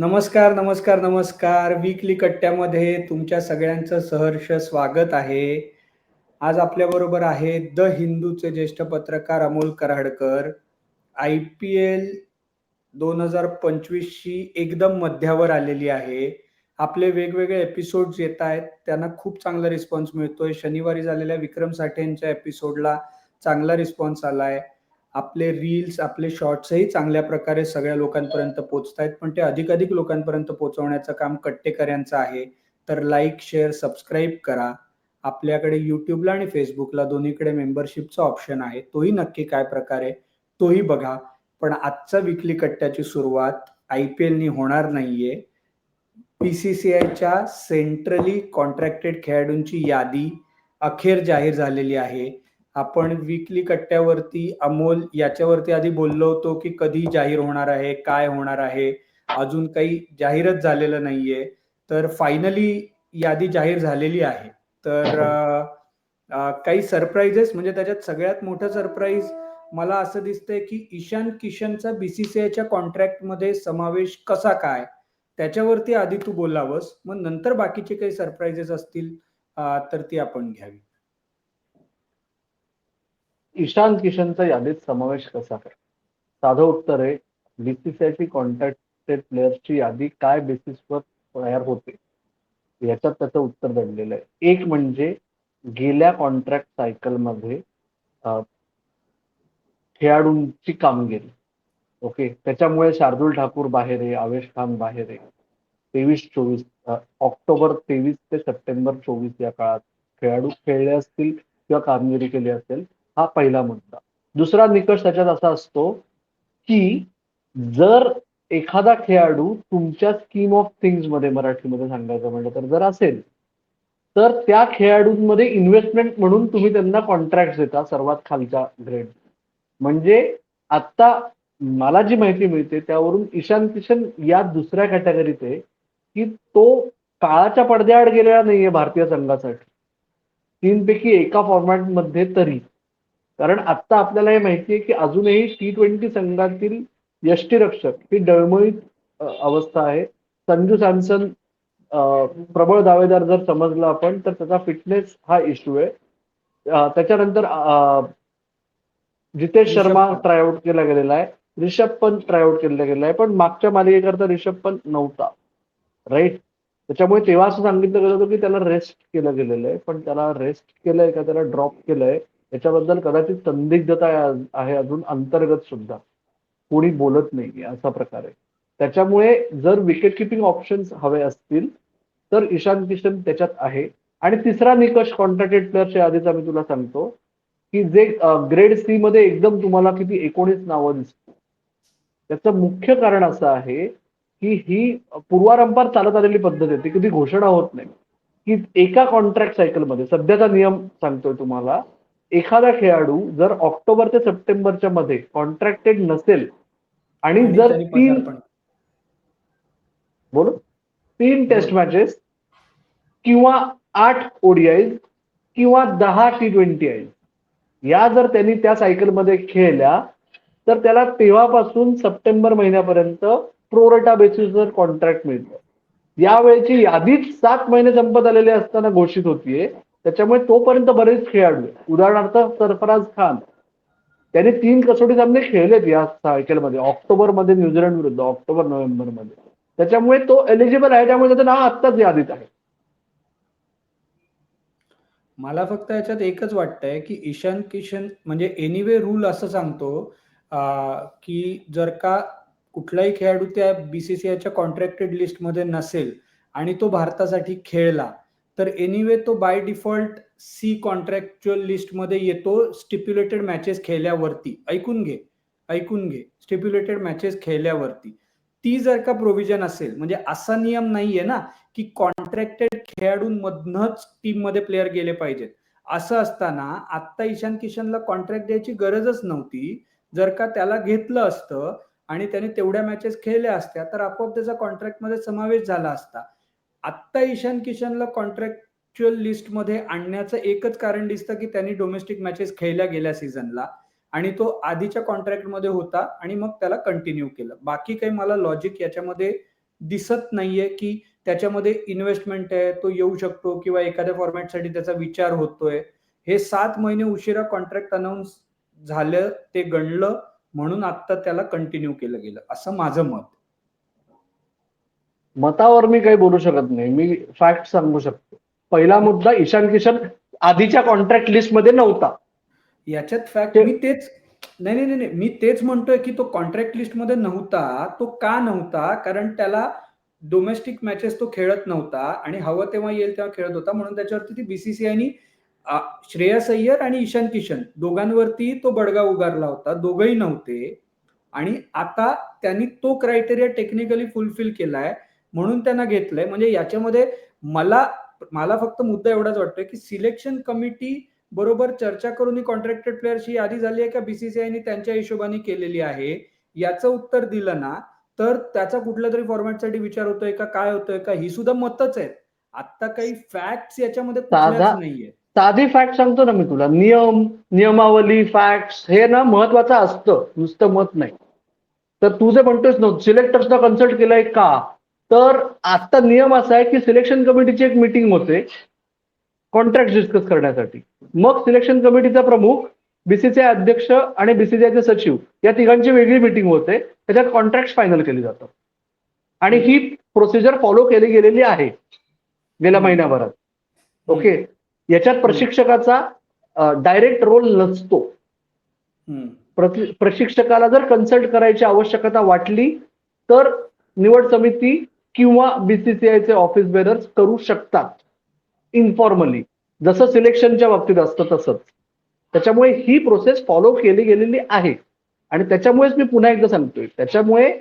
नमस्कार, नमस्कार, नमस्कार. वीकली कट्ट्यामध्ये तुमच्या सगळ्यांचं सहर्ष स्वागत आहे. आज आपल्याबरोबर आहे द हिंदूचे ज्येष्ठ पत्रकार अमोल कराडकर. आय-पी-एल दोन हजार पंचवीसशी एकदम मध्यावर आलेली आहे. आपले वेगवेगळे एपिसोड्स येत आहेत त्यांना खूप चांगला रिस्पॉन्स मिळतोय. शनिवारी झालेल्या विक्रम साठेंच्या एपिसोडला चांगला रिस्पॉन्स आला आहे आपले रील्स, आपले शॉर्ट्सही चांगल्या प्रकारे सगळ्या लोकांपर्यंत पोहोचतायत. पण ते अधिकाधिक लोकांपर्यंत पोहोचवण्याचं काम कट्टेकर यांचं आहे. तर लाईक, शेअर, सबस्क्राईब करा. आपल्याकडे युट्यूबला आणि फेसबुकला दोन्हीकडे मेंबरशिपचा ऑप्शन आहे. तोही नक्की काय प्रकारे तोही बघा. पण आजचा विकली कट्ट्याची सुरुवात आय-पी-एलनी होणार नाहीये. बी-सी-सी-आयच्या सेंट्रली कॉन्ट्रॅक्टेड खेळाडूंची यादी अखेर जाहीर झालेली आहे. आपण वीकली कट्ट्यावरती अमोल याच्यावरती आधी बोललो होतो, की कधी जाहीर होणार आहे, काय होणार आहे. अजून काही जाहीरच झालेलं नाहीये. तर फायनली यादी जाहीर झालेली आहे. तर अ, काही सरप्राइजेस म्हणजे त्याच्यात सगळ्यात मोठं सरप्राईज मला असं दिसतंय, की ईशान किशनचा बी-सी-सी-आयच्या कॉन्ट्रॅक्टमध्ये समावेश कसा काय? त्याच्यावरती आधी तू बोलावंस. मग नंतर बाकीचे काही सरप्राइजेस असतील तर ती आपण घ्यावी. ईशान किशनचा यादीत समावेश कसा कर साधं उत्तर आहे, बीसीसीआयची कॉन्टॅक्टेड प्लेयर्सची यादी काय बेसिसवर तयार होते? याच्यात त्याचं उत्तर दडलेलं आहे. एक म्हणजे गेल्या कॉन्ट्रॅक्ट सायकलमध्ये खेळाडूंची कामगिरी. ओके. त्याच्यामुळे शार्दूल ठाकूर बाहेर आहे, आवेश खान बाहेर आहे. तेवीस चोवीस ऑक्टोबर 23 ते सप्टेंबर 24 या काळात खेळाडू खेळले असतील किंवा कामगिरी केली असेल, हा पहिला मुद्दा. दुसरा निकष त्याच्यात असा असतो, की जर एखादा खेळाडू तुमच्या स्कीम ऑफ थिंग्समध्ये मराठीमध्ये सांगायचं म्हटलं तर जर असेल, तर त्या खेळाडूंमध्ये इन्व्हेस्टमेंट म्हणून तुम्ही त्यांना कॉन्ट्रॅक्ट देता सर्वात खालच्या ग्रेड. म्हणजे आत्ता मला जी माहिती मिळते त्यावरून ईशान किशन या दुसऱ्या कॅटेगरीत आहे, की तो काळाच्या पडद्याआड गेलेला नाहीये भारतीय संघासाठी. तीनपैकी एका फॉर्मॅटमध्ये तरी. कारण आत्ता आपल्याला हे माहिती आहे, की अजूनही टी-ट्वेंटी संघातील यष्टिरक्षक ही डळमळीत अवस्था आहे. संजू सॅमसन प्रबळ दावेदार जर समजला आपण तर त्याचा फिटनेस हा इश्यू आहे. त्याच्यानंतर जितेश शर्मा. ट्रायआउट केला गेलेला आहे. रिषभ पंत ट्रायआउट केला गेला आहे. पण मागच्या मालिकेकरता रिषभ पंत नव्हता. राइट? त्याच्यामुळे तेव्हा असं सांगितलं गेलं होतं, की त्याला रेस्ट केलं गेलेलं आहे. पण त्याला रेस्ट केलंय का त्याला ड्रॉप केलंय याच्याबद्दल कदाचित संदिग्धता आहे अजून अंतर्गत सुद्धा. कोणी बोलत नाही असा प्रकार आहे. त्याच्यामुळे जर विकेट किपिंग ऑप्शन्स हवे असतील, तर ईशान किशन त्याच्यात आहे. आणि तिसरा निकष कॉन्ट्रॅक्टेड प्लेअरच्या यादीचा मी तुला सांगतो, की जे ग्रेड सी मध्ये एकदम तुम्हाला किती 19 नावं दिसतील. त्याचं मुख्य कारण असं आहे, की ही पूर्वारंपार चालत आलेली पद्धत आहे. ती कधी घोषणा होत नाही, की एका कॉन्ट्रॅक्ट सायकलमध्ये सध्याचा नियम सांगतोय तुम्हाला, एखादा खेळाडू जर ऑक्टोबर ते सप्टेंबरच्या मध्ये कॉन्ट्रॅक्टेड नसेल आणि जर त्यांनी 3 पदार्पण बोलो 3 टेस्ट. मॅचेस किंवा 8 ओडीआयज किंवा 10 टी-ट्वेंटी-आयज या जर त्यांनी त्या सायकलमध्ये खेळल्या, तर त्याला तेव्हापासून सप्टेंबर महिन्यापर्यंत प्रो-रेटा बेसिसवर कॉन्ट्रॅक्ट मिळतं. यावेळची यादीच 7 महिने संपत आलेले असताना घोषित होतीये. त्याच्यामुळे तोपर्यंत बरेच खेळाडू आहेत. उदाहरणार्थ सरफराज खान. त्याने तीन कसोटी सामने खेळलेत या सायकलमध्ये. ऑक्टोबरमध्ये न्यूझीलंड विरुद्ध, ऑक्टोबर नोव्हेंबरमध्ये त्याच्यामुळे तो एलिजिबल आहे. त्यामुळे त्याचं नाव आत्ताच यादीत आहे. मला फक्त याच्यात एकच वाटतंय, की ईशान किशन म्हणजे एनिवे रूल असं सांगतो की जर का कुठलाही खेळाडू त्या बी-सी-सी-आयच्या कॉन्ट्रॅक्टेड लिस्टमध्ये नसेल आणि तो भारतासाठी खेळला, तर एनिवे तो बाय डिफॉल्ट सी कॉन्ट्रॅक्च्युअल लिस्टमध्ये येतो स्टिप्युलेटेड मॅचेस खेळल्यावरती. ऐकून घे, ऐकून घे. स्टिप्युलेटेड मॅचेस खेळल्यावरती. ती जर का प्रोव्हिजन असेल म्हणजे असा नियम नाहीये ना, की कॉन्ट्रॅक्टेड खेळाडूंमधनंच टीममध्ये प्लेयर गेले पाहिजेत. असं असताना आत्ता ईशान किशनला कॉन्ट्रॅक्ट द्यायची गरजच नव्हती. जर का त्याला घेतलं असतं आणि त्याने तेवढ्या मॅचेस खेळल्या असत्या, तर आपोआप त्याचा कॉन्ट्रॅक्टमध्ये समावेश झाला असता. आत्ता ईशान किशनला कॉन्ट्रॅक्च्युअल लिस्टमध्ये आणण्याचं एकच कारण दिसतं, की त्यांनी डोमेस्टिक मॅचेस खेळल्या गेल्या सीझनला आणि तो आधीच्या कॉन्ट्रॅक्टमध्ये होता आणि मग त्याला कंटिन्यू केलं. बाकी काही मला लॉजिक याच्यामध्ये दिसत नाहीये की त्याच्यामध्ये इन्व्हेस्टमेंट आहे तो येऊ शकतो किंवा एखाद्या फॉर्मॅटसाठी त्याचा विचार होतोय. हे सात महिने उशिरा कॉन्ट्रॅक्ट अनाऊन्स झालं ते गणलं म्हणून आता त्याला कंटिन्यू केलं गेलं. असं माझं मत मतावर मी काही बोलू शकत नाही. मी फॅक्ट सांगू शकतो. पहिला मुद्दा ईशान किशन आधीच्या कॉन्ट्रॅक्ट लिस्टमध्ये नव्हता. याच्यात फॅक्ट मी तेच नाही नाही नाही नाही, मी तेच म्हणतोय की तो कॉन्ट्रॅक्ट लिस्टमध्ये नव्हता. तो का नव्हता? कारण त्याला डोमेस्टिक मॅचेस तो खेळत नव्हता. आणि हवं तेव्हा येईल तेव्हा खेळत होता. म्हणून त्याच्यावरती ती बीसीसीआयनी श्रेयस अय्यर आणि ईशान किशन दोघांवरती तो बडगा उगारला होता. दोघही नव्हते. आणि आता त्यांनी तो क्रायटेरिया टेक्निकली फुलफिल केलाय. म्हणून त्यांना घेतलंय. म्हणजे याच्यामध्ये मला मला फक्त मुद्दा एवढाच वाटतोय की सिलेक्शन कमिटी बरोबर चर्चा करून ही कॉन्ट्रॅक्टेड प्लेअरची यादी झाली आहे का? बीसीसीआयने त्यांच्या हिशोबाने केलेली आहे. याचं उत्तर दिलं ना तर त्याचा कुठल्या तरी फॉर्मॅटसाठी विचार होतोय का? काय होतोय का? ही सुद्धा मतच आहेत. आता काही फॅक्ट्स याच्यामध्ये नाहीये साधी फॅक्ट सांगतो ना मी तुला. नियम नियमावली फॅक्ट्स हे ना महत्वाचं असतं. नुसतं मत नाही. तर तू जे म्हणतोस ना सिलेक्टर्सना कन्सल्ट केलंय का? तर आता नियम असा आहे की सिलेक्शन कमिटीची एक मिटिंग होते कॉन्ट्रॅक्ट डिस्कस करण्यासाठी. मग सिलेक्शन कमिटीचा प्रमुख बीसीसीआय अध्यक्ष आणि बीसीसीआयचे सचिव या तिघांची वेगळी मिटिंग होते. त्याच्यात कॉन्ट्रॅक्ट फायनल केली जातात. आणि ही प्रोसिजर फॉलो केली गेलेली आहे गेल्या महिन्याभरात. ओके याच्यात प्रशिक्षकाचा डायरेक्ट रोल नसतो. प्रशिक्षकाला जर कन्सल्ट करायची आवश्यकता वाटली तर निवड समिती किंवा बीसीसीआयचे ऑफिस बेरर्स करू शकतात इन्फॉर्मली जसं सिलेक्शनच्या बाबतीत असतं तसंच. त्याच्यामुळे ही प्रोसेस फॉलो केली गेलेली आहे. आणि त्याच्यामुळेच मी पुन्हा एकदा सांगतोय. त्याच्यामुळे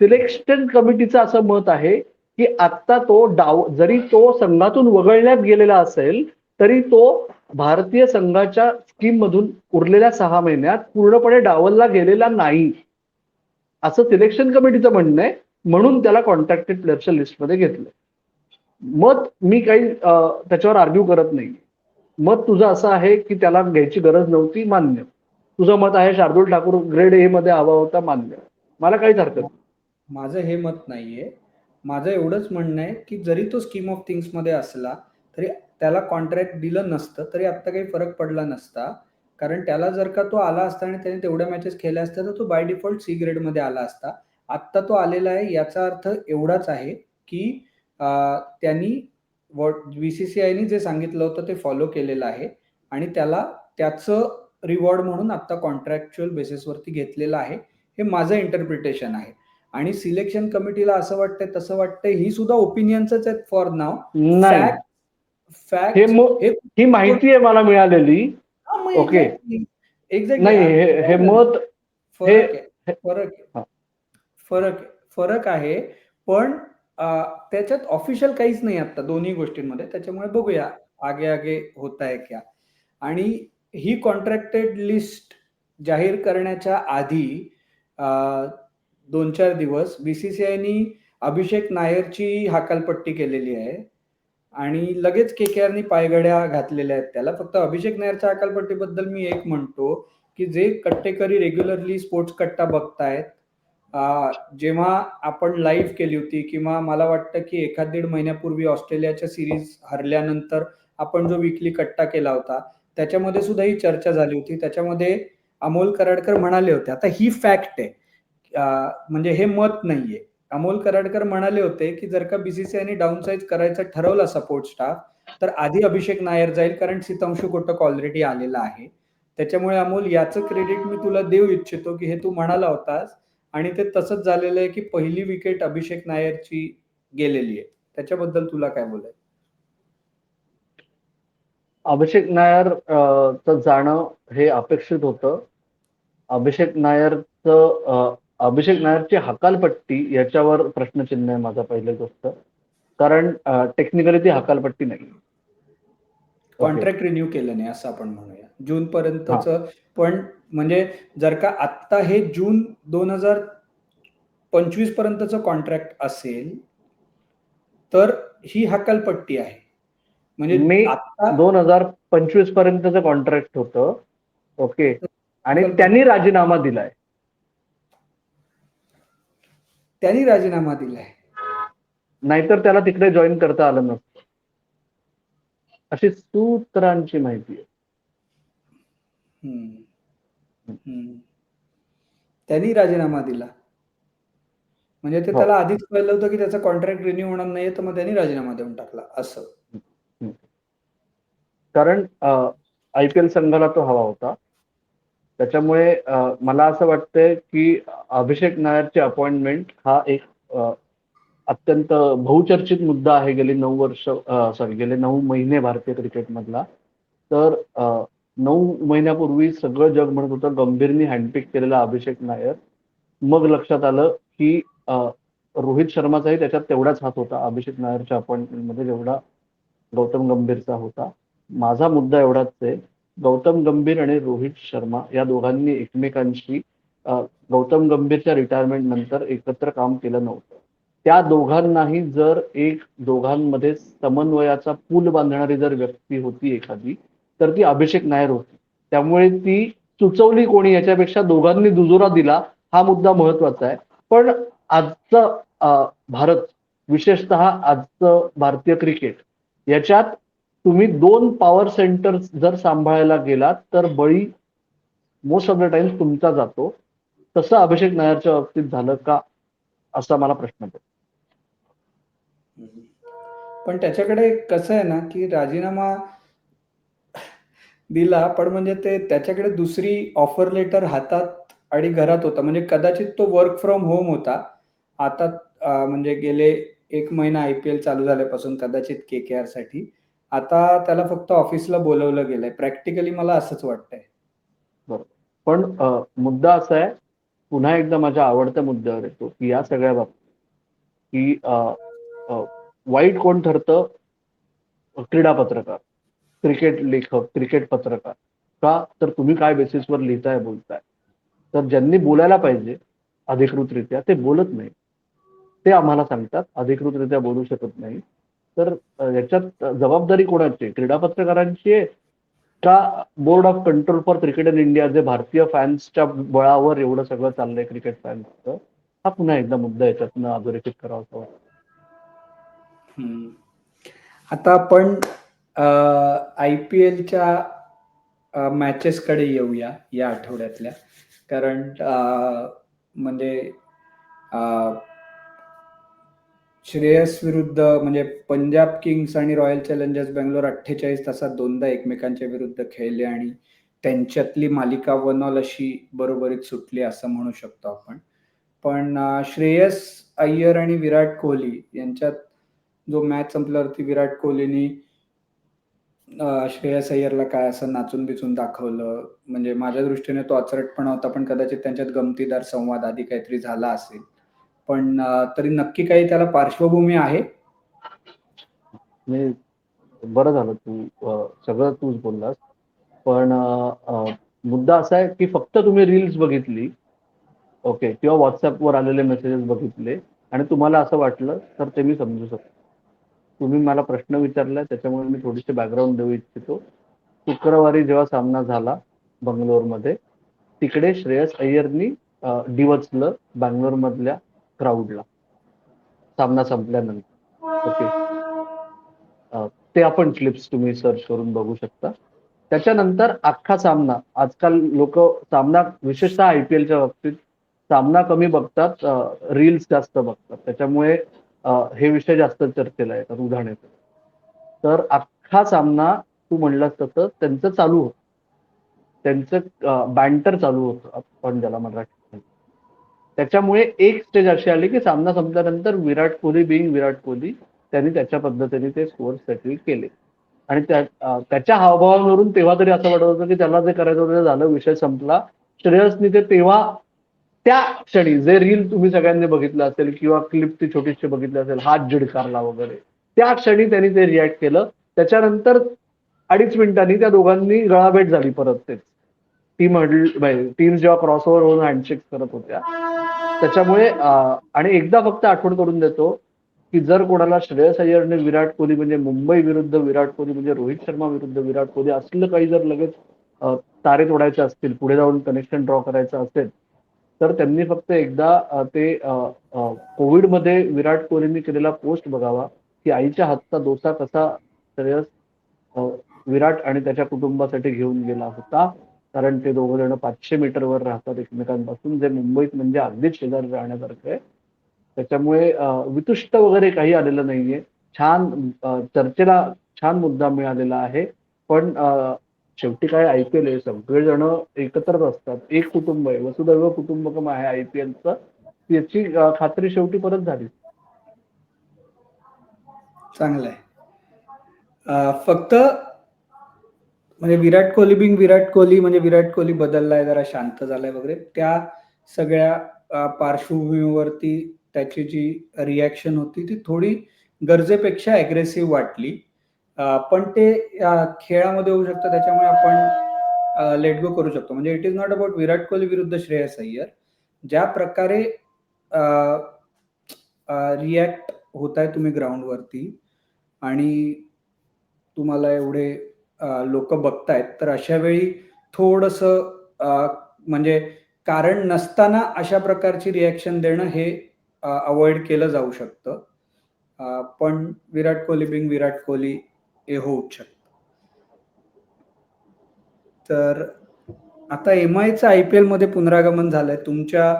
सिलेक्शन कमिटीचं असं मत आहे की आत्ता तो डाव जरी तो संघातून वगळण्यात गेलेला असेल तरी तो भारतीय संघाच्या स्कीम मधून उरलेल्या सहा महिन्यात पूर्णपणे डावलला गेलेला नाही. असं सिलेक्शन कमिटीचं म्हणणं आहे. म्हणून त्याला कॉन्ट्रॅक्टेड प्लेअर्सच्या लिस्टमध्ये घेतलंय. मत मी काही त्याच्यावर आर्ग्यू करत नाही. मत तुझं असं आहे की त्याला घ्यायची गरज नव्हती मान्य. तुझं मत आहे शार्दूल ठाकूर ग्रेड ए मध्ये हवा होता मान्य. मला काहीच हरकत नाही. माझं हे मत नाहीये. माझं एवढंच म्हणणं आहे की जरी तो स्कीम ऑफ थिंग्समध्ये असला तरी त्याला कॉन्ट्रॅक्ट दिलं नसतं तरी आता काही फरक पडला नसता. कारण त्याला जर का तो आला असता आणि त्याने तेवढ्या मॅचेस खेळल्या असत्या तर तो बाय डिफॉल्ट सी ग्रेडमध्ये आला असता. आत्ता तो आलेला आहे याचा अर्थ एवढाच आहे की त्यांनी बीसीसीआयने जे सांगितलं होतं ते फॉलो केलेलं आहे आणि त्याला त्याचं रिवॉर्ड म्हणून आता कॉन्ट्रॅक्च्युअल बेसिसवरती घेतलेलं आहे हे माझं इंटरप्रिटेशन आहे. आणि सिलेक्शन कमिटीला असं वाटतंय तसं वाटतंय ही सुद्धा ओपिनियनच आहेत फॉर नाव नाही. फॅक्ट हे माहिती आहे मला मिळालेली. एक्झॅक्टली नाही हे मत फरक आहे. फरक. आहे. फरक फरक आहे. पण त्याच्यात ऑफिशियल काहीच नाही आता दोन्ही गोष्टींमध्ये. त्याच्यामुळे बघूया आगे आगे होत आहे क्या. आणि ही कॉन्ट्रॅक्टेड लिस्ट जाहीर करण्याच्या आधी दोन चार दिवस बीसीसीआयनी अभिषेक नायरची हाकालपट्टी केलेली आहे. आणि लगेच के के आरनी पायगड्या घातलेल्या आहेत त्याला. फक्त अभिषेक नायरच्या हाकालपट्टीबद्दल मी एक म्हणतो की जे कट्टेकरी रेग्युलरली स्पोर्ट्स कट्टा बघतायत जेव्हा आपण लाईव्ह केली होती किंवा मला वाटतं की एखाद दीड महिन्यापूर्वी ऑस्ट्रेलियाच्या सिरीज हरल्यानंतर आपण जो विकली कट्टा केला होता त्याच्यामध्ये सुद्धा ही चर्चा झाली होती. त्याच्यामध्ये अमोल कराडकर म्हणाले होते आता ही फॅक्ट आहे. म्हणजे हे मत नाहीये. अमोल कराडकर म्हणाले होते की जर का बीसीसीआयने डाऊनसाईज करायचं ठरवलं सपोर्ट स्टाफ तर आधी अभिषेक नायर जाईल कारण सीतांशु कोटक ऑलरेडी आलेला आहे. त्याच्यामुळे अमोल याचं क्रेडिट मी तुला देऊ इच्छितो की हे तू म्हणाला होतास. आणि ते तसंच झालेलं आहे की पहिली विकेट अभिषेक नायरची गेलेली आहे. त्याच्याबद्दल तुला काय बोलाय अभिषेक नायर चं जाणं हे अपेक्षित होतं. अभिषेक नायरचं अभिषेक नायरची हकालपट्टी याच्यावर प्रश्नचिन्ह आहे माझा पहिली गोष्ट. कारण टेक्निकली ती हकालपट्टी नाही. कॉन्ट्रॅक्ट रिन्यू केलं नाही असं आपण म्हणूया. जून पर्यंतच पण म्हणजे जर का आत्ता हे जून दोन हजार पंचवीस पर्यंतचं कॉन्ट्रॅक्ट असेल तर ही हकालपट्टी आहे. म्हणजे मी आता दोन हजार पंचवीस पर्यंतचं कॉन्ट्रॅक्ट होतं ओके? आणि त्यांनी राजीनामा दिलाय. त्यांनी राजीनामा दिलाय. नाहीतर त्याला तिकडे जॉईन करता आलं नसतं. अशी सूत्रांची माहिती आहे. त्यांनी राजीनामा दिला. म्हणजे ते हो. त्याला आधीच कळलं होतं की त्याचा कॉन्ट्रॅक्ट रिन्यू होणार नाहीये तर मग त्यांनी राजीनामा देऊन टाकला असं. कारण आय पी एल संघाला तो हवा होता. त्याच्यामुळे अ, मला असं वाटतंय की अभिषेक नायरची अपॉइंटमेंट हा एक अ, अत्यंत बहुचर्चित मुद्दा आहे. गेली नऊ वर्ष सॉरी गेले नऊ महिने भारतीय क्रिकेटमधला तर अ, नऊ महिन्यापूर्वी सगळं जग म्हणत होतं गंभीरनी हँडपिक केलेला अभिषेक नायर. मग लक्षात आलं की रोहित शर्माचाही त्याच्यात तेवढाच हात होता. अभिषेक नायरच्या अपॉइंटमेंटमध्ये जेवढा गौतम गंभीरचा होता. माझा मुद्दा एवढाच आहे गौतम गंभीर आणि रोहित शर्मा या दोघांनी एकमेकांशी गौतम गंभीरच्या रिटायरमेंट नंतर एकत्र काम केलं नव्हतं. त्या दोघांनाही जर एक दोघांमध्ये समन्वयाचा पूल बांधणारी जर व्यक्ती होती एखादी तर ती अभिषेक नायर होती. त्यामुळे ती सुचवली कोणी याच्यापेक्षा दोघांनी दुजोरा दिला हा मुद्दा महत्त्वाचा आहे. पण आजचं भारत विशेषतः आजचं भारतीय क्रिकेट याच्यात तुम्ही दोन पॉवर सेंटर जर सांभाळायला गेलात तर बळी मोस्ट ऑफ द टाइम तुमचा जातो. तसं अभिषेक नायरच्या बाबतीत झालं का असा मला प्रश्न पडतो. पण त्याच्याकडे कसं आहे ना की राजीनामा दिला पण म्हणजे ते त्याच्याकडे दुसरी ऑफर लेटर हातात आणि घरात होता. म्हणजे कदाचित तो वर्क फ्रॉम होम होता. आता म्हणजे गेले एक महिना आय पी एल चालू झाल्यापासून कदाचित के के आरसाठी. आता त्याला फक्त ऑफिसला बोलवलं गेलंय. प्रॅक्टिकली मला असंच वाटतंय. पण अ, मुद्दा असा आहे पुन्हा एकदा माझ्या आवडत्या मुद्द्यावर येतो की या सगळ्या बाबतीत की अ, अ, वाईट कोण ठरतं? क्रीडा पत्रकार क्रिकेट लेखक क्रिकेट पत्रकार. का? तर तुम्ही काय बेसिसवर लिहिताय बोलताय. तर ज्यांनी बोलायला पाहिजे अधिकृतरित्या ते बोलत नाही. ते आम्हाला सांगतात अधिकृतरित्या बोलू शकत नाही. तर याच्यात जबाबदारी कोणाची? आहे? क्रीडा पत्रकारांची का board of control for cricket in India जे भारतीय फॅन्सच्या बळावर एवढं सगळं चाललंय क्रिकेट फॅन्सचं हा पुन्हा एकदा मुद्दा याच्यातनं अधोरेखित करावा आता आपण आय पी एलच्या मॅचेसकडे येऊया या आठवड्यातल्या. कारण म्हणजे श्रेयस विरुद्ध म्हणजे पंजाब किंग्स आणि रॉयल चॅलेंजर्स बेंगलोर अठ्ठेचाळीस तासात दोनदा एकमेकांच्या विरुद्ध खेळले आणि त्यांच्यातली मालिका वन ऑल अशी बरोबरीत सुटली असं म्हणू शकतो आपण. पण श्रेयस अय्यर आणि विराट कोहली यांच्यात जो मॅच संपल्यावरती विराट कोहलीनी अ, श्रेयस अय्यरला काय असं नाचून बिचून दाखवलं? म्हणजे माझ्या दृष्टीने तो अचरटपणा होता पण कदाचित त्यांच्यात गमतीदार संवाद आधी काहीतरी झाला असेल. पण अ, तरी नक्की काही त्याला पार्श्वभूमी आहे? म्हणजे बरं झालं तू अ, सगळं तूच बोललास. पण अ, अ, मुद्दा असा आहे की फक्त तुम्ही रील्स बघितली ओके किंवा व्हॉट्सअपवर आलेले मेसेजेस बघितले आणि तुम्हाला असं वाटलं तर ते मी समजू शकतो. तुम्ही मला प्रश्न विचारला त्याच्यामुळे मी थोडीशी बॅकग्राऊंड देऊ इच्छितो. शुक्रवारी जेव्हा सामना झाला बंगलोरमध्ये तिकडे श्रेयस अय्यरनी अ, डिवचलं बँगलोरमधल्या क्राऊडला सामना संपल्यानंतर. ओके ते आपण क्लिप्स तुम्ही सर्च करून बघू शकता. त्याच्यानंतर अख्खा सामना आजकाल लोक सामना विशेषतः आय पी एलच्या बाबतीत सामना कमी बघतात रील्स जास्त बघतात. त्याच्यामुळे हे विषय जास्त चर्चेला येतात उदाहरण येतात तर अख्खा सामना तू म्हणलास तसं त्यांचं चालू होतं. त्यांचं बँटर चालू होतं आपण ज्याला मराठी त्याच्यामुळे एक स्टेज अशी आली की सामना संपल्यानंतर विराट कोहली बिईंग विराट कोहली त्यांनी त्याच्या पद्धतीने ते स्कोअर सेटल केले. आणि त्याच्या हावभावांवरून तेव्हा तरी असं वाटत होतं की त्याला जे करायचं होतं झालं विषय संपला. श्रेयसनी ते तेव्हा त्या क्षणी जे रील तुम्ही सगळ्यांनी बघितलं असेल किंवा क्लिप ती छोटीशी बघितली असेल हात जिडकारला वगैरे त्या क्षणी त्यांनी ते रिॲक्ट केलं. त्याच्यानंतर अडीच मिनिटांनी त्या दोघांनी गळाभेट झाली परत तेच टीम टीम जेव्हा क्रॉसओव्हर होऊन हँडशेक करत होत्या. त्याच्यामुळे आणि एकदा फक्त आठवण करून देतो की जर कोणाला श्रेयस अय्यरने विराट कोहली म्हणजे मुंबई विरुद्ध विराट कोहली म्हणजे रोहित शर्मा विरुद्ध विराट कोहली असलं काही जर लगेच तारे तोडायचे असतील पुढे जाऊन कनेक्शन ड्रॉ करायचं असेल तर त्यांनी फक्त एकदा ते अ, कोविडमध्ये विराट कोहलीने केलेला पोस्ट बघावा. की आईच्या हातचा डोसा कसा श्रेयस विराट आणि त्याच्या कुटुंबासाठी घेऊन गेला होता. कारण ते दोघं जण पाचशे मीटरवर राहतात एकमेकांपासून. जे मुंबईत म्हणजे अगदीच शेजारी राहण्यासारखं आहे. त्याच्यामुळे वितुष्ट वगैरे काही आलेलं नाहीये. छान चर्चेला छान मुद्दा मिळालेला आहे. पण शेवटी काय आयपीएल आहे सगळेजण एकत्रच असतात. एक कुटुंब आहे. वसुदैव कुटुंबकम आहे आयपीएलचं याची खात्री शेवटी परत झाली. चांगलं आहे फक्त म्हणजे विराट कोहली बिंग विराट कोहली म्हणजे विराट कोहली बदललाय जरा शांत झालाय वगैरे. त्या सगळ्या पार्श्वभूमीवरती त्याची जी रिॲक्शन होती ती थोडी गरजेपेक्षा अग्रेसिव्ह वाटली. पण ते खेळामध्ये होऊ शकतं त्याच्यामुळे आपण लेट गो करू शकतो. म्हणजे it is not about Virat Kohli विरुद्ध श्रेयस अय्यर. ज्या प्रकारे रिॲक्ट होत आहे तुम्ही ग्राउंडवरती आणि तुम्हाला एवढे लोक बघतायत तर अशा वेळी थोडस म्हणजे कारण नसताना अशा प्रकारची रिॲक्शन देणं हे अवॉइड केलं जाऊ शकतं. पण विराट कोहली बिंग विराट कोहली हे होऊच शकतं. तर आता एम आयचं आय पी एलमध्ये पुनरागमन झालंय. तुमच्या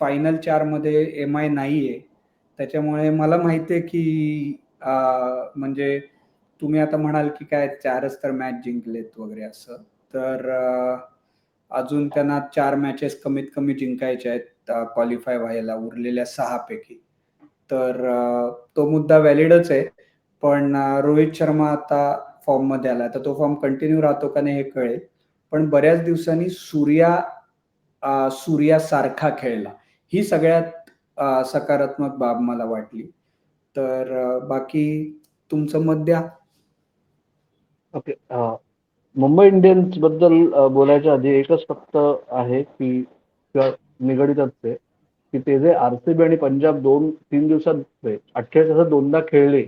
फायनल चारमध्ये एम आय नाही आहे त्याच्यामुळे मला माहिती आहे की म्हणजे तुम्ही आता म्हणाल की काय चारच तर मॅच जिंकलेत वगैरे असं. तर अजून त्यांना चार मॅचेस कमीत कमी जिंकायचे आहेत क्वालिफाय व्हायला उरलेल्या सहा पैकी तर तो मुद्दा व्हॅलिडच आहे. पण रोहित शर्मा आता फॉर्ममध्ये आला तर तो फॉर्म कंटिन्यू राहतो का नाही हे कळेल. पण बऱ्याच दिवसांनी सूर्या सूर्यासारखा खेळला. ही सगळ्यात सकारात्मक बाब मला वाटली. तर बाकी तुमचं मत द्या. ओके. मुंबई इंडियन्सबद्दल बोलायच्या आधी एकच फक्त आहे की किंवा निगडीतच आहे की ते जे आरसीबी आणि पंजाब दोन तीन दिवसात अठ्ठेचाळीस दोनदा खेळले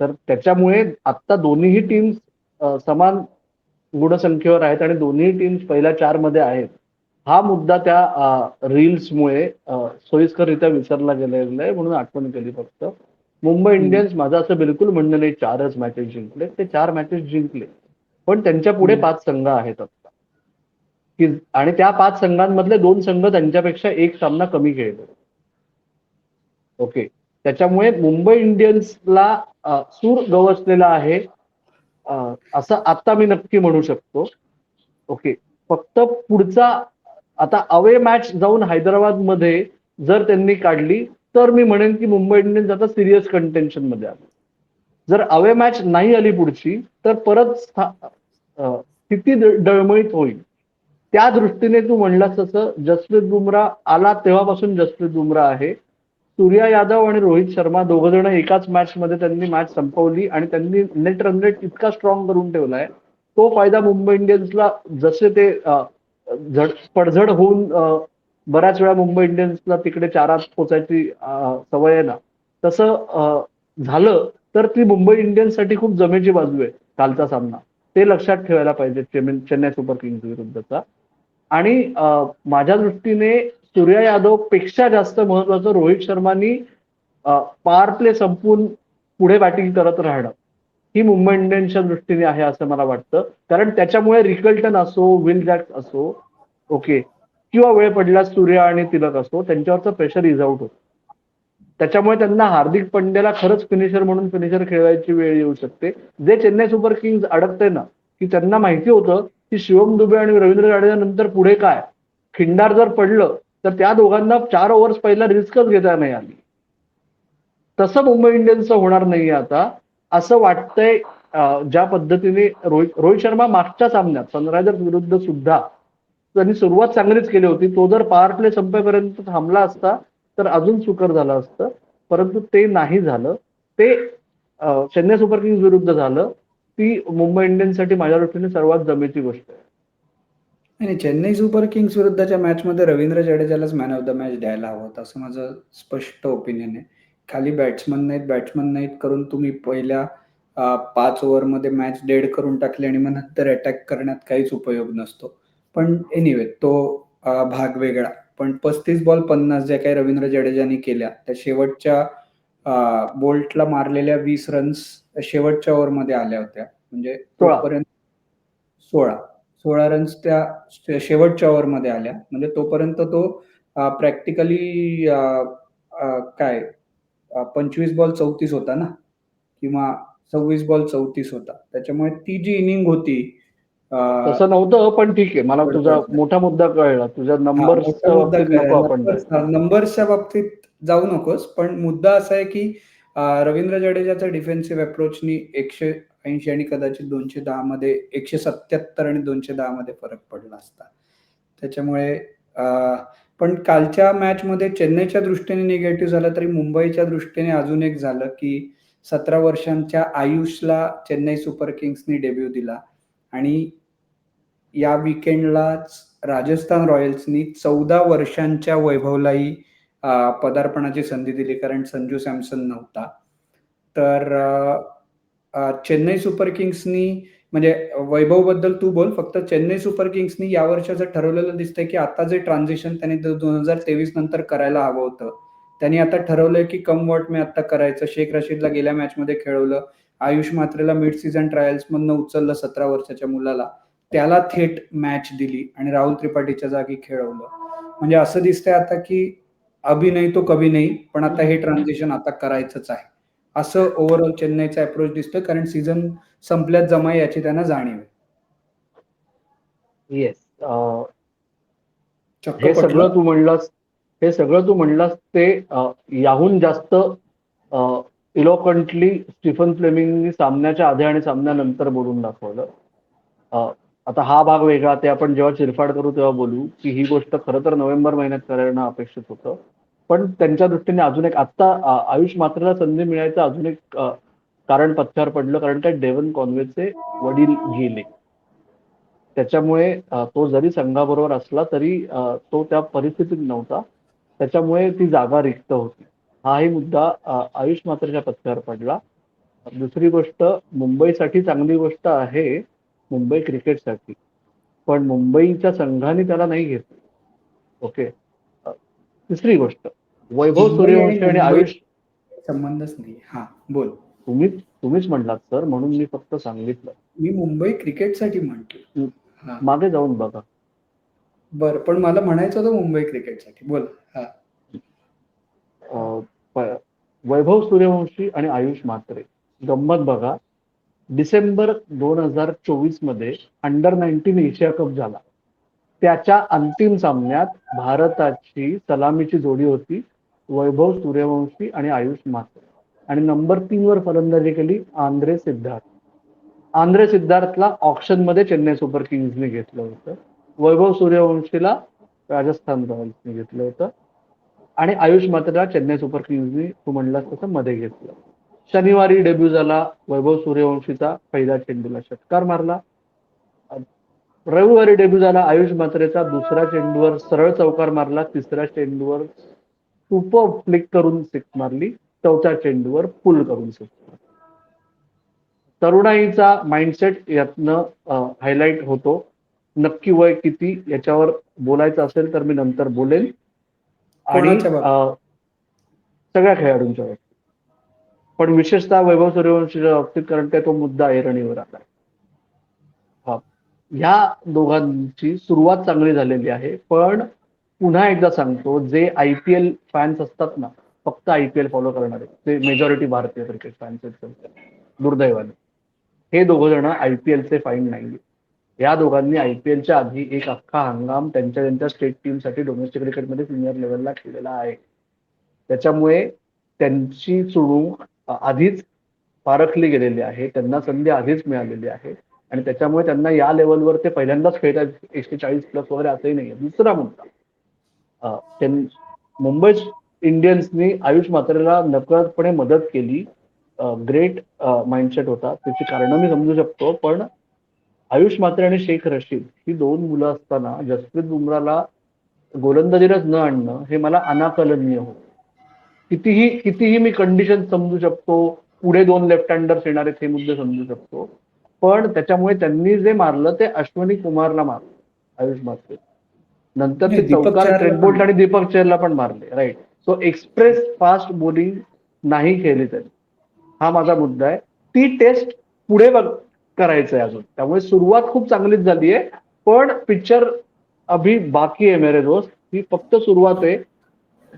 तर त्याच्यामुळे आता दोन्हीही टीम्स समान गुणसंख्येवर आहेत आणि दोन्ही टीम्स पहिल्या चारमध्ये आहेत. हा मुद्दा त्या रील्समुळे सोयीस्कररित्या विसरला गेलेला आहे म्हणून आठवण केली फक्त. मुंबई इंडियन्स माझं असं बिलकुल म्हणणं नाही चारच मॅचेस जिंकले. ते चार मॅचेस जिंकले. पण त्यांच्या पुढे. पाच संघ आहेत आता. की आणि त्या पाच संघांमधले दोन संघ त्यांच्यापेक्षा एक सामना कमी खेळले. ओके. त्याच्यामुळे मुंबई इंडियन्सला सूर गवसलेला आहे. असं आता मी नक्की म्हणू शकतो. ओके. फक्त पुढचा आता अवे मॅच जाऊन हैदराबादमध्ये जर त्यांनी काढली तर मी म्हणेन की मुंबई इंडियन्स आता सिरियस कंटेन्शनमध्ये आली. जर अवे मॅच नाही आली पुढची तर परत स्थिती डळमळीत होईल. त्या दृष्टीने तू म्हणलास तसं जसप्रीत बुमराह आला तेव्हापासून जसप्रीत बुमराह आहे. सूर्या यादव आणि रोहित शर्मा दोघ जण एकाच मॅच मध्ये त्यांनी मॅच संपवली आणि त्यांनी नेट रन रेट इतका स्ट्रॉंग करून ठेवलाय. तो फायदा मुंबई इंडियन्सला जसे ते झड पडझड होऊन बऱ्याच वेळा मुंबई इंडियन्सला तिकडे चारात पोचायची सवय आहे ना. तसं अ, झालं तर ती मुंबई इंडियन्ससाठी खूप जमेची बाजू आहे कालचा सामना. ते लक्षात ठेवायला पाहिजे चेन्नई सुपर किंग्स विरुद्धचा. आणि माझ्या दृष्टीने सूर्या यादवपेक्षा जास्त महत्वाचं रोहित शर्मानी पार प्ले संपून पुढे बॅटिंग करत राहणं. ही मुंबई इंडियन्सच्या दृष्टीने आहे असं मला वाटतं. कारण त्याच्यामुळे रिकल्टन असो विल जॅक्स असो ओके किंवा वेळ पडल्यास सूर्या आणि तिलक असो त्यांच्यावरचं प्रेशर इज आउट होतं. त्याच्यामुळे त्यांना हार्दिक पंड्याला खरंच फिनिशर म्हणून फिनिशर खेळवायची वेळ येऊ शकते. जे चेन्नई सुपर किंग्ज अडकते ना की त्यांना माहिती होतं की शिवम दुबे आणि रवींद्र जाडेजा नंतर पुढे काय? खिंडार जर पडलं तर त्या दोघांना चार ओव्हर्स पहिला रिस्कच घेता नाही आली. तसं मुंबई इंडियन्सचं होणार नाहीये आता. असं वाटतंय ज्या पद्धतीने रोहित रोहित शर्मा मागच्या सामन्यात सनरायझर्स विरुद्ध सुद्धा त्यांनी सुरुवात चांगलीच केली होती. तो जर पॉवर प्ले संपेपर्यंत थांबला असता तर अजून सुकर झालं असतं. परंतु ते नाही झालं. ते चेन्नई सुपर किंग्स विरुद्ध झालं. ती मुंबई इंडियन्ससाठी माझ्या दृष्टीने सर्वात जमेची गोष्ट आहे. आणि चेन्नई सुपर किंग्स विरुद्धच्या मॅचमध्ये रवींद्र जडेजालाच मॅन ऑफ द मॅच द्यायला हवं होतं असं माझं स्पष्ट ओपिनियन आहे. खाली बॅट्समन नाहीत बॅट्समन नाहीत करून तुम्ही पहिल्या पाच ओव्हरमध्ये मॅच डेड करून टाकली आणि मग नंतर अटॅक करण्यात काहीच उपयोग नसतो. पण एनिवे तो भाग वेगळा. पण पस्तीस बॉल पन्नास ज्या काही रवींद्र जडेजाने केल्या त्या शेवटच्या बोल्टला मारलेल्या वीस रन्स शेवटच्या ओव्हरमध्ये आल्या होत्या. म्हणजे. तोपर्यंत सोळा. सोळा रन्स त्या शेवटच्या ओव्हरमध्ये आल्या. म्हणजे तोपर्यंत तो प्रॅक्टिकली काय पंचवीस बॉल चौतीस होता ना? किंवा सव्वीस बॉल चौतीस होता. त्याच्यामुळे ती जी इनिंग होती तसं नव्हतं पण ठीक आहे. मला. तुझा मोठा मुद्दा कळला. तुझ्या नंबर्सच्या मोठा मुद्दा बाबतीत जाऊ. नकोस. पण मुद्दा असा आहे की रवींद्र जडेजाचा डिफेन्सिव्ह अप्रोचनी एकशे ऐंशी आणि कदाचित दोनशे दहा मध्ये एकशे सत्याहत्तर आणि दोनशे दहा मध्ये फरक पडला असता. त्याच्यामुळे पण कालच्या मॅच मध्ये चेन्नईच्या दृष्टीने निगेटिव्ह झालं तरी मुंबईच्या दृष्टीने अजून एक झालं की सतरा वर्षांच्या आयुषला चेन्नई सुपर किंग्सनी डेब्यू दिला आणि या विकेंडलाच राजस्थान रॉयल्सनी चौदा वर्षांच्या वैभवलाही पदार्पणाची संधी दिली कारण संजू सॅमसन नव्हता. तर चेन्नई सुपर किंग्सनी म्हणजे वैभवबद्दल तू बोल फक्त चेन्नई सुपर किंग्सनी या वर्षाचं ठरवलेलं दिसतंय की आता जे ट्रान्झिशन त्यांनी दोन हजार तेवीस नंतर करायला हवं होतं. त्यांनी आता ठरवलंय की कम वॉट मी आता करायचं. शेख रशीदला गेल्या मॅच मध्ये खेळवलं. आयुष मात्रेला मिड सीझन ट्रायल्स मधनं उचललं सतरा वर्षाच्या मुलाला. त्याला थेट मॅच दिली आणि राहुल त्रिपाठीच्या जागी खेळवलं. म्हणजे असं दिसतंय आता की अभिनय तो कभी नाही पण आता हे ट्रान्झिशन आता करायचंच आहे. असं ओव्हरऑल चेन्नईचा अप्रोच दिसतोय कारण सीझन संपल्यात जमा याची त्यांना जाणीव आहे. येस हे. सगळं तू म्हणलास हे सगळं तू म्हणलास ते याहून जास्त इलोकंटली स्टीफन फ्लेमिंगनी सामन्याच्या आधी आणि सामन्यानंतर बोलून दाखवलं. आता हा भाग वेगळा ते आपण जेव्हा चिरफाड करू तेव्हा बोलू की ही गोष्ट खरं तर नोव्हेंबर महिन्यात करणं अपेक्षित होतं. पण त्यांच्या दृष्टीने अजून एक आत्ता आयुष मात्रेला संधी मिळायचं अजून एक कारण पथ्यावर पडलं कारण काय डेव्हन कॉन्वेचे वडील गेले. त्याच्यामुळे तो जरी संघाबरोबर असला तरी तो त्या परिस्थितीत नव्हता. त्याच्यामुळे ती जागा रिक्त होती. हाही मुद्दा आयुष मात्रेच्या पथ्यावर पडला. दुसरी गोष्ट मुंबईसाठी चांगली गोष्ट आहे मुंबई क्रिकेटसाठी. पण मुंबईच्या संघाने त्याला नाही घेतलं. ओके? तिसरी गोष्ट वैभव सूर्यवंशी आणि आयुष संबंधच नाही. हा बोल. तुम्ही तुम्हीच म्हणलात सर म्हणून मी फक्त सांगितलं. मी मुंबई क्रिकेटसाठी हा. मागे जाऊन बघा. बरं पण मला म्हणायचं होतं मुंबई क्रिकेटसाठी. बोल. हा. वैभव सूर्यवंशी आणि आयुष म्हात्रे. गंमत बघा. डिसेंबर दोन हजार चोवीसमध्ये अंडर नाईन्टीन एशिया कप झाला. त्याच्या अंतिम सामन्यात भारताची सलामीची जोडी होती वैभव सूर्यवंशी आणि आयुष म्हात्रे आणि नंबर तीन वर फलंदाजी केली आंद्रे सिद्धार्थ. आंद्रे सिद्धार्थला ऑप्शनमध्ये चेन्नई सुपर किंग्सने घेतलं होतं. वैभव सूर्यवंशीला राजस्थान रॉयल्सने घेतलं होतं. आणि आयुष मात्रेला चेन्नई सुपर किंग्सने तू म्हणलास तसं मध्ये घेतलं. शनिवारी डेब्यू झाला वैभव सूर्यवंशीचा पहिल्या चेंडूला षटकार मारला. रविवारी डेब्यू झाला. आयुष मात्रेचा दुसऱ्या चेंडूवर सरळ चौकार मारला. तिसऱ्या चेंडूवर सुपर फ्लिक करून सिक्स मारली. चौथ्या चेंडूवर पुल करून सिक्स तरुणाईचा माइंडसेट यातनं हायलाइट होतो. नक्की वय किती याच्यावर बोलायचं असेल तर मी नंतर बोलेन. आणि सगळ्या खेळाडूंच्या पण विशेषतः वैभव सूर्यवंशीच्या बाबतीत कारण काय तो मुद्दा ऐरणीवर आला ह्या दोघांची सुरुवात चांगली झालेली आहे. पण पुन्हा एकदा सांगतो जे आय पी एल फॅन्स असतात ना फक्त आय पी एल फॉलो करणारे ते मेजॉरिटी भारतीय क्रिकेट फॅन्स दुर्दैवाने. हे दोघं जण आय पी एलचे फाईन नाही या दोघांनी आय पी एलच्या आधी एक अख्खा हंगाम त्यांच्या त्यांच्या स्टेट टीमसाठी डोमेस्टिक क्रिकेटमध्ये सिनियर लेवलला खेळलेला आहे. त्याच्यामुळे त्यांची चुणूक आधीच पारखली गेलेली आहे त्यांना संधी आधीच मिळालेली आहे. आणि त्याच्यामुळे त्यांना या लेवलवर ते पहिल्यांदाच खेळतात एकशे चाळीस प्लस वगैरे असंही नाही दुसरा मुद्दा. मुंबई इंडियन्सनी आयुष मात्रेला नकळतपणे मदत केली. ग्रेट माइंडसेट होता. त्याची कारणं मी समजू शकतो. पण आयुष मात्रे आणि शेख रशीद ही दोन मुलं असताना जसप्रीत बुमराला गोलंदाजीलाच न आणणं हे मला अनाकलनीय होतं. कितीही कितीही मी कंडिशन समजू शकतो पुढे दोन लेफ्ट हँडर्स येणार आहेत हे मुद्दे समजू शकतो. पण त्याच्यामुळे त्यांनी जे मारलं ते अश्वनी कुमारला मारलं आयुष मात्रे नंतर ते चौकार चहरला ट्रेंट बोल्ट पण- आणि दीपक चहरला पण मारले right so express fast bowling नाही केली त्यांनी. हा माझा मुद्दा आहे. ती टेस्ट पुढे बघ करायचंय अजून. त्यामुळे सुरुवात खूप चांगलीच झाली आहे. पण पिक्चर अभि बाकी आहे मेरे दोस्त. ही फक्त सुरुवात आहे.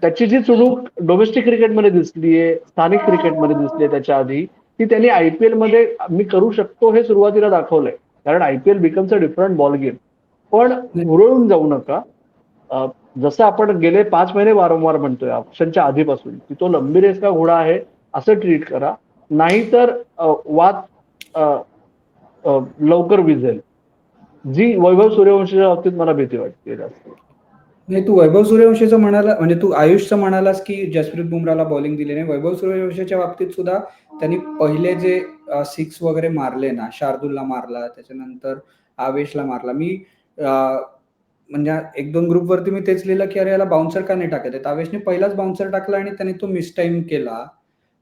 त्याची जी चुणूक डोमेस्टिक क्रिकेटमध्ये दिसलीये स्थानिक क्रिकेटमध्ये दिसली त्याच्या आधी ती त्यांनी आयपीएलमध्ये मी करू शकतो हे सुरुवातीला दाखवलंय. कारण IPL becomes a different ball game पण हुरळून जाऊ नका. जसं आपण गेले पाच महिने वारंवार म्हणतोय ऑप्शनच्या आधीपासून की तो लंबी रेस का घोडा आहे असं ट्रीट करा. नाहीतर वाद लवकर विझेल जी वैभव सूर्यवंशीच्या बाबतीत मला भीती वाटते जास्त. नाही तू वैभव सूर्यवंशीचं म्हणाला म्हणजे तू आयुषचं म्हणालास की जसप्रीत बुमराला बॉलिंग दिली नाही. वैभव सूर्यवंशीच्या बाबतीत सुद्धा त्यांनी पहिले जे सिक्स वगैरे मारले ना शार्दूलला मारला त्याच्यानंतर आवेशला मारला. मी म्हणजे एक दोन ग्रुपवरती मी तेच लिहिलं की अरे याला बाउन्सर का नाही टाकत आहेत? आवेशने पहिलाच बाउन्सर टाकला आणि त्याने तो मिसटाईम केला.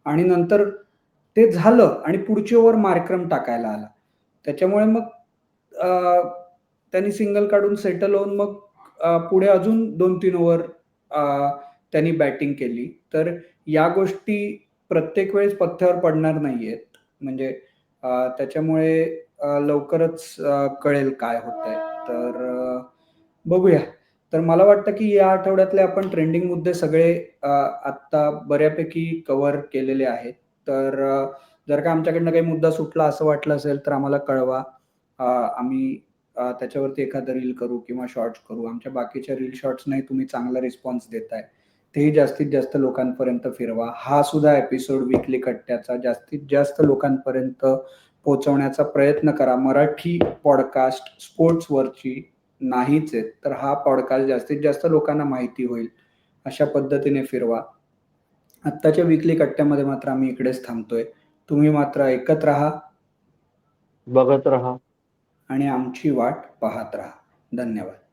आणि नंतर ते झालं आणि पुढची ओव्हर मार्क्रम टाकायला आला. त्याच्यामुळे मग त्यांनी सिंगल काढून सेटल होऊन मग पुढे अजून दोन तीन ओव्हर त्यांनी बॅटिंग केली. तर या गोष्टी प्रत्येक वेळेस पथ्यावर पडणार नाहीयेत. म्हणजे त्याच्यामुळे लवकरच कळेल काय होत आहे तर बघूया. तर मला वाटतं की या आठवड्यातले आपण ट्रेंडिंग मुद्दे सगळे आत्ता बऱ्यापैकी कव्हर केलेले आहेत. तर जर का आमच्याकडनं काही मुद्दा सुटला असं वाटलं असेल तर आम्हाला कळवा. आम्ही त्याच्यावरती एखादं रील करू किंवा शॉर्ट्स करू. आमच्या बाकीच्या रील शॉर्ट्स नाही तुम्ही चांगला रिस्पॉन्स देताय. तेही जास्तीत जास्त लोकांपर्यंत फिरवा. हा सुद्धा एपिसोड विकली कट्ट्याचा जास्तीत जास्त लोकांपर्यंत पोहोचवण्याचा प्रयत्न करा. मराठी पॉडकास्ट स्पोर्ट्सवरची नाहीच आहेत तर हा पॉडकास्ट जास्तीत जास्त लोकांना माहिती होईल. अशा पद्धतीने फिरवा. आत्ताच्या विकली कट्ट्यामध्ये मात्र आम्ही इकडेच थांबतोय. तुम्ही मात्र ऐकत राहा. बघत राहा. आणि आमची वाट पाहत राहा. धन्यवाद.